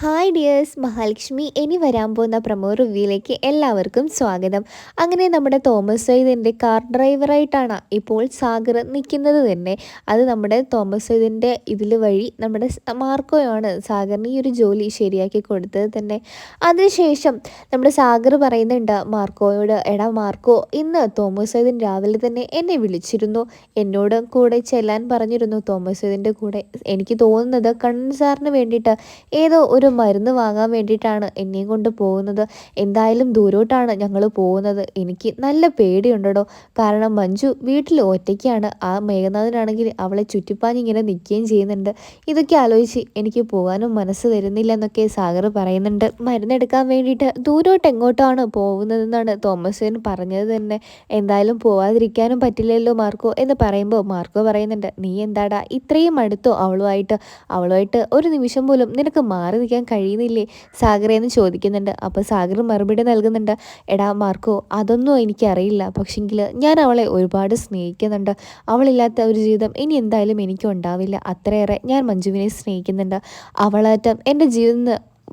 Hi dears Mahalakshmi ഇനി വരാൻ പോകുന്ന പ്രമോ റിവ്യൂയിലേക്ക് എല്ലാവർക്കും സ്വാഗതം. അങ്ങനെ നമ്മുടെ തോമസ് സൈദിന്റെ കാർ ഡ്രൈവറായിട്ടാണ് ഇപ്പോൾ സാഗർ നിൽക്കുന്നത് തന്നെ. അത് നമ്മുടെ തോമസ് സൈദിന്റെ ഇതിൽ വഴി നമ്മുടെ മാർക്കോയാണ് സാഗറിന് ഈ ഒരു ജോലി ശരിയാക്കി കൊടുത്തത് തന്നെ. അതിനുശേഷം നമ്മുടെ സാഗർ പറയുന്നുണ്ട് മാർക്കോയോട് എടാ മാർക്കോ ഇന്ന് തോമസ് സൈദിൻ രാവിലെ തന്നെ എന്നെ വിളിച്ചിരുന്നു. എന്നോട് കൂടെ ചെല്ലാൻ പറഞ്ഞിരുന്നു തോമസ് സൈദിന്റെ കൂടെ. എനിക്ക് തോന്നുന്നത് കണ്ണൻ സാറിന് വേണ്ടിയിട്ട്. ഏതോ ഒരു ഒരു മരുന്ന് വാങ്ങാൻ വേണ്ടിയിട്ടാണ് എന്നെയും കൊണ്ട് പോകുന്നത്. എന്തായാലും ദൂരോട്ടാണ് ഞങ്ങൾ പോകുന്നത്. എനിക്ക് നല്ല പേടിയുണ്ടോ കാരണം മഞ്ജു വീട്ടിൽ ഒറ്റയ്ക്കാണ്. ആ മേഘനാഥനാണെങ്കിൽ അവളെ ചുറ്റിപ്പാഞ്ഞിങ്ങനെ നിൽക്കുകയും ചെയ്യുന്നുണ്ട്. ഇതൊക്കെ ആലോചിച്ച് എനിക്ക് പോകാനും മനസ്സ് തരുന്നില്ല എന്നൊക്കെ സാഗർ പറയുന്നുണ്ട്. മരുന്നെടുക്കാൻ വേണ്ടിയിട്ട് ദൂരോട്ട് എങ്ങോട്ടാണ് പോകുന്നതെന്നാണ് തോമസൻ പറഞ്ഞത് തന്നെ. എന്തായാലും പോവാതിരിക്കാനും പറ്റില്ലല്ലോ മാർക്കോ എന്ന് പറയുമ്പോൾ മാർക്കോ പറയുന്നുണ്ട് നീ എന്താടാ ഇത്രയും അടുത്തോ അവളുമായിട്ട്? അവളുമായിട്ട് ഒരു നിമിഷം പോലും നിനക്ക് മാറി ഉപയോഗിക്കാൻ കഴിയുന്നില്ലേ? സാഗറേന്ന് ചോദിക്കുന്നുണ്ട്. അപ്പോൾ സാഗർ മറുപടി നൽകുന്നുണ്ട്. എടാ മാർക്കോ അതൊന്നും എനിക്കറിയില്ല. പക്ഷെങ്കിൽ ഞാൻ അവളെ ഒരുപാട് സ്നേഹിക്കുന്നുണ്ട്. അവളില്ലാത്ത ഒരു ജീവിതം ഇനി എന്തായാലും എനിക്കും ഉണ്ടാവില്ല അത്രയേറെ ഞാൻ മഞ്ജുവിനെ സ്നേഹിക്കുന്നുണ്ട്. അവളാറ്റം എന്റെ ജീവിതം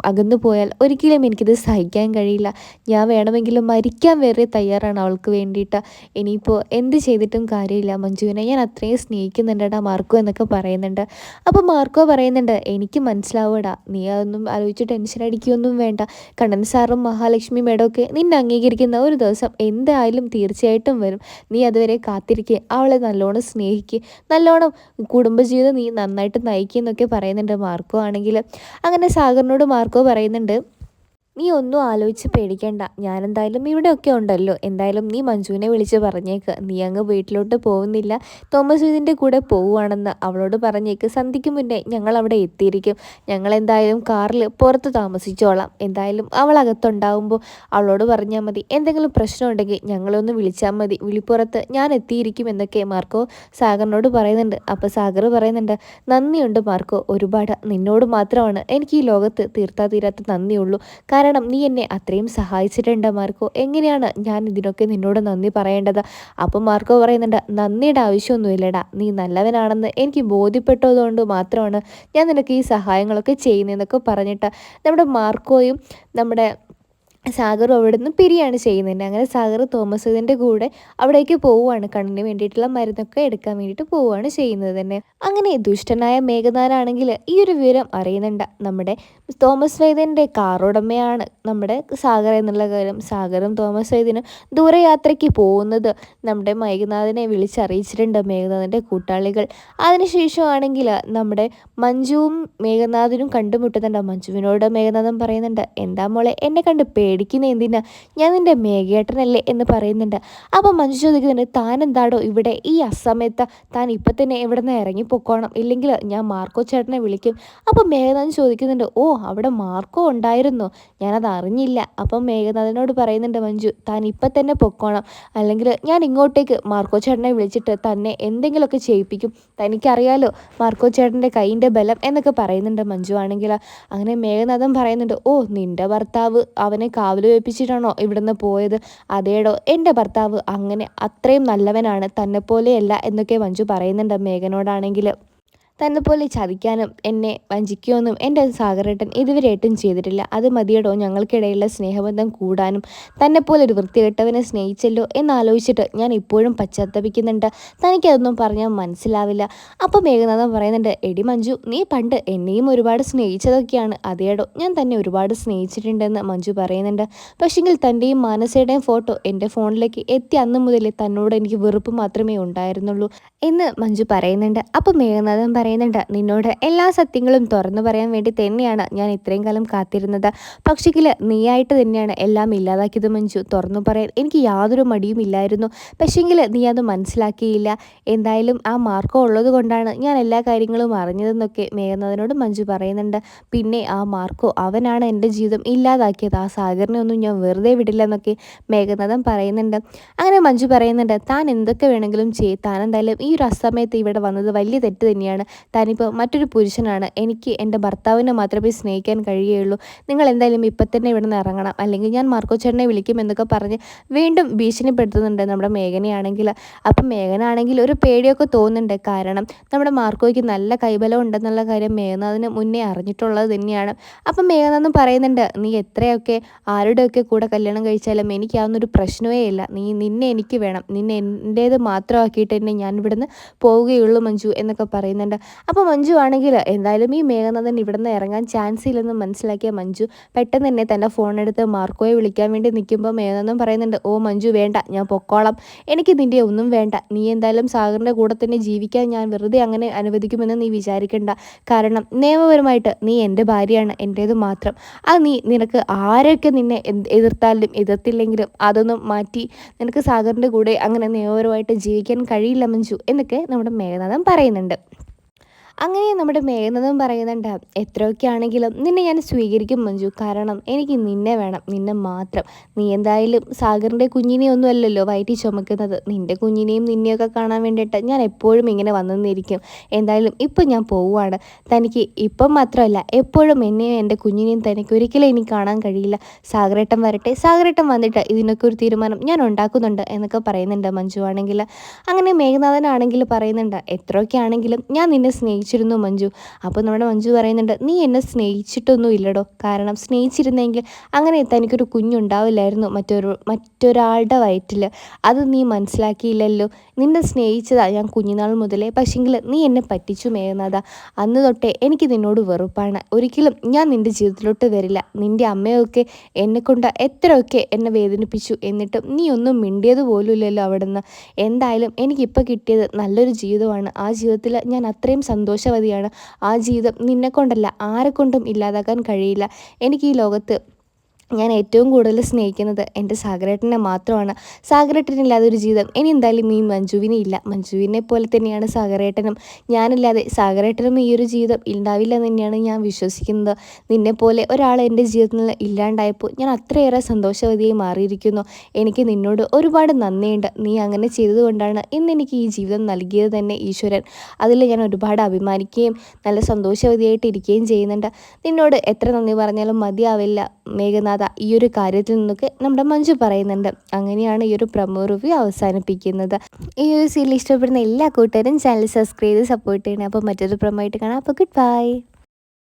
അകന്നു പോയാൽ ഒരിക്കലും എനിക്കിത് സഹിക്കാൻ കഴിയില്ല. ഞാൻ വേണമെങ്കിലും മരിക്കാൻ വരെ തയ്യാറാണ് അവൾക്ക് വേണ്ടിയിട്ട്. ഇനിയിപ്പോൾ എന്ത് ചെയ്തിട്ടും കാര്യമില്ല. മഞ്ജുവിനെ ഞാൻ അത്രയും സ്നേഹിക്കുന്നുണ്ടടാ മാർക്കോ എന്നൊക്കെ പറയുന്നുണ്ട്. അപ്പോൾ മാർക്കോ പറയുന്നുണ്ട് എനിക്ക് മനസ്സിലാവൂടാ നീ അതൊന്നും ആലോചിച്ച് ടെൻഷൻ അടിക്കുകയൊന്നും വേണ്ട. കണ്ണൻ സാറും മഹാലക്ഷ്മി മേഡം ഒക്കെ നിന്നെ അംഗീകരിക്കുന്ന ഒരു ദിവസം എന്തായാലും തീർച്ചയായിട്ടും വരും. നീ അതുവരെ കാത്തിരിക്കുക അവളെ നല്ലോണം സ്നേഹിക്കുക നല്ലോണം കുടുംബജീവിതം നീ നന്നായിട്ട് നയിക്കുക എന്നൊക്കെ പറയുന്നുണ്ട് മാർക്കോ ആണെങ്കിൽ. അങ്ങനെ സാഗറിനോട് മാർക്കോ പറയുന്നുണ്ട്. നീ ഒന്നും ആലോചിച്ച് പേടിക്കണ്ട. ഞാനെന്തായാലും ഇവിടെയൊക്കെ ഉണ്ടല്ലോ. എന്തായാലും നീ മഞ്ജുവിനെ വിളിച്ച് പറഞ്ഞേക്ക്. നീ അങ്ങ് വീട്ടിലോട്ട് പോകുന്നില്ല. തോമസ് ഇതിന്റെ കൂടെ പോവുകയാണെന്ന് അവളോട് പറഞ്ഞേക്ക്. സന്ധിക്ക് മുന്നേ ഞങ്ങൾ അവിടെ എത്തിയിരിക്കും. ഞങ്ങൾ എന്തായാലും കാറിൽ പുറത്ത് താമസിച്ചോളാം. എന്തായാലും അവൾ അകത്തുണ്ടാവുമ്പോൾ അവളോട് പറഞ്ഞാൽ മതി. എന്തെങ്കിലും പ്രശ്നം ഉണ്ടെങ്കിൽ ഞങ്ങളൊന്ന് വിളിച്ചാൽ മതി. വിളിപ്പുറത്ത് ഞാൻ എത്തിയിരിക്കും എന്നൊക്കെ മാർക്കോ സാഗറിനോട് പറയുന്നുണ്ട്. അപ്പോൾ സാഗർ പറയുന്നുണ്ട് നന്ദിയുണ്ട് മാർക്കോ. ഒരുപാട്. നിന്നോട് മാത്രമാണ് എനിക്ക് ഈ ലോകത്ത് തീർത്താ തീരാത്ത നന്ദിയുള്ളൂ. നീ എന്നെ അത്രയും സഹായിച്ചിട്ടുണ്ട് മാർക്കോ. എങ്ങനെയാണ് ഞാൻ ഇതിനൊക്കെ നിന്നോട് നന്ദി പറയേണ്ടത്? അപ്പം മാർക്കോ പറയുന്നുണ്ട് നന്ദിയുടെ ആവശ്യമൊന്നുമില്ലടാ. നീ നല്ലവനാണെന്ന് എനിക്ക് ബോധ്യപ്പെട്ടതുകൊണ്ട് മാത്രമാണ് ഞാൻ നിനക്ക് ഈ സഹായങ്ങളൊക്കെ ചെയ്യുന്നതെന്നൊക്കെ പറഞ്ഞിട്ട് നമ്മുടെ മാർക്കോയും നമ്മുടെ സാഗറും അവിടെ നിന്ന് പിരിയാണ് ചെയ്യുന്നുണ്ട് അങ്ങനെ സാഗർ തോമസ് ഇതിന്റെ കൂടെ അവിടേക്ക് പോവുകയാണ്. കണ്ണിന് വേണ്ടിയിട്ടുള്ള മരുന്നൊക്കെ എടുക്കാൻ വേണ്ടിയിട്ട് പോവുകയാണ് ചെയ്യുന്നത് തന്നെ. അങ്ങനെ ദുഷ്ടനായ മേഘനാഥാണെങ്കിൽ ഈ ഒരു വിവരം അറിയുന്നുണ്ട്. നമ്മുടെ തോമസ് വൈദ്യന്റെ കാറുടമയാണ് നമ്മുടെ സാഗർ എന്നുള്ള കാര്യം. സാഗറും തോമസ് വൈദ്യനും ദൂരയാത്രയ്ക്ക് പോകുന്നത് നമ്മുടെ മേഘനാഥനെ വിളിച്ചറിയിച്ചിട്ടുണ്ട്. മേഘനാഥന്റെ കൂട്ടാളികൾ. അതിനുശേഷമാണെങ്കിൽ നമ്മുടെ മഞ്ജുവും മേഘനാഥനും കണ്ടുമുട്ടുന്നുണ്ട്. മഞ്ജുവിനോട് മേഘനാഥൻ പറയുന്നുണ്ട് എന്താ മോളെ എന്നെ കണ്ട് പേ പേടിക്കുന്ന എന്തിനാ? ഞാൻ നിന്റെ മേഘേട്ടനല്ലേ എന്ന് പറയുന്നുണ്ട്. അപ്പം മഞ്ജു ചോദിക്കുന്നുണ്ട് താൻ എന്താടോ ഇവിടെ? ഈ അസമയത്ത് താൻ ഇപ്പം തന്നെ ഇവിടെ നിന്ന് ഇറങ്ങി ഇല്ലെങ്കിൽ ഞാൻ മാർക്കോ ചേട്ടനെ വിളിക്കും. അപ്പം മേഘനാഥൻ ചോദിക്കുന്നുണ്ട് ഓ അവിടെ മാർക്കോ ഉണ്ടായിരുന്നോ. ഞാനത് അറിഞ്ഞില്ല. അപ്പം മേഘനാഥനോട് പറയുന്നുണ്ട് മഞ്ജു താൻ ഇപ്പം തന്നെ പൊക്കോണം. അല്ലെങ്കിൽ ഞാൻ ഇങ്ങോട്ടേക്ക് മാർക്കോ ചേട്ടനെ വിളിച്ചിട്ട് തന്നെ എന്തെങ്കിലുമൊക്കെ ചെയ്യിപ്പിക്കും. തനിക്കറിയാലോ മാർക്കോ ചേട്ടന്റെ കൈയിന്റെ ബലം എന്നൊക്കെ പറയുന്നുണ്ട് മഞ്ജു ആണെങ്കിൽ. അങ്ങനെ മേഘനാഥൻ പറയുന്നുണ്ട് ഓ നിന്റെ ഭർത്താവ് അവനെ കാവൽ വെപ്പിച്ചിട്ടാണോ ഇവിടുന്ന് പോയത്? അതേടോ എന്റെ ഭർത്താവ് അങ്ങനെ അത്രയും നല്ലവനാണ് തന്നെപ്പോലെയല്ല എന്നൊക്കെ മഞ്ജു പറയുന്നുണ്ട് മേഘനോടാണെങ്കിൽ തന്നെ പോലെ ചതിക്കാനും എന്നെ വഞ്ചിക്കുമെന്നും എന്റെ സാഗരേട്ടൻ ഇതുവരെയായിട്ടും ചെയ്തിട്ടില്ല. അത് മതിയടോ ഞങ്ങൾക്കിടയിലുള്ള സ്നേഹബന്ധം കൂടാനും. തന്നെപ്പോലെ പോലെ ഒരു വൃത്തികെട്ടവനെ സ്നേഹിച്ചല്ലോ എന്നാലോചിച്ചിട്ട് ഞാൻ ഇപ്പോഴും പശ്ചാത്തപിക്കുന്നുണ്ട്. തനിക്കതൊന്നും പറഞ്ഞാൽ മനസ്സിലാവില്ല. അപ്പോൾ മേഘനാഥൻ പറയുന്നുണ്ട് എടി മഞ്ജു നീ പണ്ട് എന്നെയും ഒരുപാട് സ്നേഹിച്ചതൊക്കെയാണ്. അതേടോ ഞാൻ തന്നെ ഒരുപാട് സ്നേഹിച്ചിട്ടുണ്ടെന്ന് മഞ്ജു പറയുന്നുണ്ട്. പക്ഷെങ്കിൽ തന്റെയും മാനസയുടെയും ഫോട്ടോ എന്റെ ഫോണിലേക്ക് എത്തി അന്ന് മുതലേ തന്നോട് എനിക്ക് വെറുപ്പ് മാത്രമേ ഉണ്ടായിരുന്നുള്ളൂ എന്ന് മഞ്ജു പറയുന്നുണ്ട്. അപ്പോൾ മേഘനാഥൻ പറയുന്നുണ്ട്. നിന്നോട് എല്ലാ സത്യങ്ങളും തുറന്നു പറയാൻ വേണ്ടി തന്നെയാണ് ഞാൻ ഇത്രയും കാലം കാത്തിരുന്നത്. പക്ഷെങ്കിൽ നീയായിട്ട് തന്നെയാണ് എല്ലാം ഇല്ലാതാക്കിയത് മഞ്ജു. തുറന്നു പറയാൻ എനിക്ക് യാതൊരു മടിയും ഇല്ലായിരുന്നു. പക്ഷെങ്കിൽ നീ അത് മനസ്സിലാക്കിയില്ല. എന്തായാലും ആ മാർക്കം ഉള്ളത് കൊണ്ടാണ് ഞാൻ എല്ലാ കാര്യങ്ങളും അറിഞ്ഞതെന്നൊക്കെ മേഘനാഥനോട് മഞ്ജു പറയുന്നുണ്ട്. പിന്നെ ആ മാർക്കോ അവനാണ് എന്റെ ജീവിതം ഇല്ലാതാക്കിയത്. ആ സാഗറിനെ ഒന്നും ഞാൻ വെറുതെ വിടില്ല എന്നൊക്കെ പറയുന്നുണ്ട്. അങ്ങനെ മഞ്ജു പറയുന്നുണ്ട് താൻ എന്തൊക്കെ വേണമെങ്കിലും ചെയ്യും. താൻ എന്തായാലും ഈ ഒരു അസമയത്ത് ഇവിടെ വന്നത് വലിയ തെറ്റ് തന്നെയാണ്. താനിപ്പോൾ മറ്റൊരു പുരുഷനാണ്. എനിക്ക് എന്റെ ഭർത്താവിനെ മാത്രമേ സ്നേഹിക്കാൻ കഴിയുകയുള്ളൂ. നിങ്ങൾ എന്തായാലും ഇപ്പം തന്നെ ഇവിടെ നിന്ന് ഇറങ്ങണം. അല്ലെങ്കിൽ ഞാൻ മാർക്കോ ചേട്ടനെ വിളിക്കും എന്നൊക്കെ പറഞ്ഞ് വീണ്ടും ഭീഷണിപ്പെടുത്തുന്നുണ്ട് നമ്മുടെ മേഘനയാണെങ്കിൽ. അപ്പം മേഘനാണെങ്കിൽ ഒരു പേടിയൊക്കെ തോന്നുന്നുണ്ട്. കാരണം നമ്മുടെ മാർക്കോയ്ക്ക് നല്ല കൈബലം ഉണ്ടെന്നുള്ള കാര്യം മേഘനാഥിന് മുന്നേ അറിഞ്ഞിട്ടുള്ളത് തന്നെയാണ്. അപ്പം മേഘനാഥ് പറയുന്നുണ്ട് നീ എത്രയൊക്കെ ആരുടെയൊക്കെ കൂടെ കല്യാണം കഴിച്ചാലും എനിക്കാവുന്ന ഒരു പ്രശ്നമേ ഇല്ല. നീ നിന്നെ എനിക്ക് വേണം. നിന്നെ എന്റേത് മാത്രമാക്കിയിട്ട് തന്നെ ഞാൻ ഇവിടുന്ന് പോവുകയുള്ളൂ മഞ്ജു എന്നൊക്കെ പറയുന്നുണ്ട്. അപ്പോൾ മഞ്ജു ആണെങ്കിൽ എന്തായാലും ഈ മേഘനാഥൻ ഇവിടെ നിന്ന് ഇറങ്ങാൻ ചാൻസ് ഇല്ലെന്ന് മനസ്സിലാക്കിയ മഞ്ജു പെട്ടെന്ന് തന്നെ തന്റെ ഫോൺ എടുത്ത് മാർക്കോയെ വിളിക്കാൻ വേണ്ടി നിൽക്കുമ്പോൾ മേഘനാഥൻ പറയുന്നുണ്ട് ഓ മഞ്ജു വേണ്ട ഞാൻ പൊക്കോളാം. എനിക്ക് നിന്റെ ഒന്നും വേണ്ട. നീ എന്തായാലും സാഗറിന്റെ കൂടെ തന്നെ ജീവിക്കാൻ ഞാൻ വെറുതെ അങ്ങനെ അനുവദിക്കുമെന്ന് നീ വിചാരിക്കേണ്ട. കാരണം നിയമപരമായിട്ട് നീ എന്റെ ഭാര്യയാണ് എന്റേത് മാത്രം. അത് നീ നിനക്ക് ആരൊക്കെ നിന്നെ എതിർത്താലും എതിർത്തില്ലെങ്കിലും അതൊന്നും മാറ്റി നിനക്ക് സാഗറിന്റെ കൂടെ അങ്ങനെ നിയമപരമായിട്ട് ജീവിക്കാൻ കഴിയില്ല മഞ്ജു എന്നൊക്കെ നമ്മുടെ മേഘനാഥൻ പറയുന്നുണ്ട്. അങ്ങനെ നമ്മുടെ മേഘനതും പറയുന്നുണ്ട് എത്രയൊക്കെ ആണെങ്കിലും നിന്നെ ഞാൻ സ്വീകരിക്കും മഞ്ജു. കാരണം എനിക്ക് നിന്നെ വേണം നിന്നെ മാത്രം. നീ എന്തായാലും സാഗറിന്റെ കുഞ്ഞിനെ ഒന്നും അല്ലല്ലോ വയറ്റി ചുമക്കുന്നത്. നിന്റെ കുഞ്ഞിനെയും നിന്നെയൊക്കെ കാണാൻ വേണ്ടിയിട്ട് ഞാൻ എപ്പോഴും ഇങ്ങനെ വന്നിരിക്കും. എന്തായാലും ഇപ്പം ഞാൻ പോവുകയാണ് തനിക്ക് ഇപ്പം മാത്രമല്ല എപ്പോഴും എന്നെയും എന്റെ കുഞ്ഞിനെയും തനിക്ക് ഒരിക്കലും എനിക്ക് കാണാൻ കഴിയില്ല. സാഗരേട്ടം വരട്ടെ. സാഗരേട്ടം വന്നിട്ട് ഇതിനൊക്കെ ഒരു തീരുമാനം ഞാൻ ഉണ്ടാക്കുന്നുണ്ട് എന്നൊക്കെ പറയുന്നുണ്ട് മഞ്ജു ആണെങ്കിൽ. അങ്ങനെ മേഘനാഥനാണെങ്കിൽ പറയുന്നുണ്ട് എത്രയൊക്കെ ആണെങ്കിലും ഞാൻ നിന്നെ സ്നേഹിച്ചു സ്നേഹിച്ചിരുന്നു മഞ്ജു. അപ്പോൾ നമ്മുടെ മഞ്ജു പറയുന്നുണ്ട് നീ എന്നെ സ്നേഹിച്ചിട്ടൊന്നും ഇല്ലടോ. കാരണം സ്നേഹിച്ചിരുന്നെങ്കിൽ അങ്ങനെ തനിക്കൊരു കുഞ്ഞുണ്ടാവില്ലായിരുന്നു മറ്റൊരു മറ്റൊരാളുടെ വയറ്റിൽ അത് നീ മനസ്സിലാക്കിയില്ലല്ലോ. നിന്നെ സ്നേഹിച്ചതാ ഞാൻ കുഞ്ഞുനാൾ മുതലേ. പക്ഷെങ്കിൽ നീ എന്നെ പറ്റിച്ചു മേയുന്നതാ. അന്ന് തൊട്ടേ എനിക്ക് നിന്നോട് വെറുപ്പാണ്. ഒരിക്കലും ഞാൻ നിന്റെ ജീവിതത്തിലോട്ട് വരില്ല. നിന്റെ അമ്മയൊക്കെ എന്നെക്കൊണ്ട് എത്രയൊക്കെ എന്നെ വേദനിപ്പിച്ചു എന്നിട്ടും നീ ഒന്നും മിണ്ടിയത് പോലുമില്ലല്ലോ അവിടെ നിന്ന് എന്തായാലും എനിക്കിപ്പോൾ കിട്ടിയത് നല്ലൊരു ജീവിതമാണ്. ആ ജീവിതത്തിൽ ഞാൻ അത്രയും സന്തോഷം സന്തോഷവതിയാണ്. ആ ജീവിതം നിന്നെക്കൊണ്ടല്ല ആരെക്കൊണ്ടും ഇല്ലാതാക്കാൻ കഴിയില്ല. എനിക്ക് ഈ ലോകത്ത് ഞാൻ ഏറ്റവും കൂടുതൽ സ്നേഹിക്കുന്നത് എന്റെ സാഗരേട്ടനെ മാത്രമാണ്. സാഗരേട്ടനില്ലാതെ ഒരു ജീവിതം. ഇനി എന്തായാലും ഈ മഞ്ജുവിനെ ഇല്ല. മഞ്ജുവിനെ പോലെ തന്നെയാണ് സാഗരേട്ടനും. ഞാനില്ലാതെ സാഗരേട്ടനും ഈ ഒരു ജീവിതം ഉണ്ടാവില്ല എന്ന് തന്നെയാണ് ഞാൻ വിശ്വസിക്കുന്നത്. നിന്നെ പോലെ ഒരാൾ എന്റെ ജീവിതത്തിൽ ഇല്ലാണ്ടായപ്പോൾ ഞാൻ അത്രയേറെ സന്തോഷവതിയായി മാറിയിരിക്കുന്നു. എനിക്ക് നിന്നോട് ഒരുപാട് നന്ദിയുണ്ട്. നീ അങ്ങനെ ചെയ്തതുകൊണ്ടാണ് ഇന്ന് എനിക്ക് ഈ ജീവിതം നൽകിയത് തന്നെ ഈശ്വരൻ. അതിൽ ഞാൻ ഒരുപാട് അഭിമാനിക്കുകയും നല്ല സന്തോഷവതിയായിട്ട് ഇരിക്കുകയും ചെയ്യുന്നുണ്ട്. നിന്നോട് എത്ര നന്ദി പറഞ്ഞാലും മതിയാവില്ല. മേഘനാഥ ഈ ഒരു കാര്യത്തിൽ നിന്നൊക്കെ നമ്മുടെ മഞ്ജു പറയുന്നുണ്ട്. അങ്ങനെയാണ് ഈ ഒരു പ്രമോ റിവ്യൂ അവസാനിപ്പിക്കുന്നത്. ഈ ഒരു സീരിയൽ ഇഷ്ടപ്പെടുന്ന എല്ലാ കൂട്ടുകാരും ചാനൽ സബ്സ്ക്രൈബ് ചെയ്ത് സപ്പോർട്ട് ചെയ്യണം. അപ്പോൾ മറ്റൊരു പ്രമോ ആയിട്ട് കാണാം. അപ്പോൾ ഗുഡ് ബൈ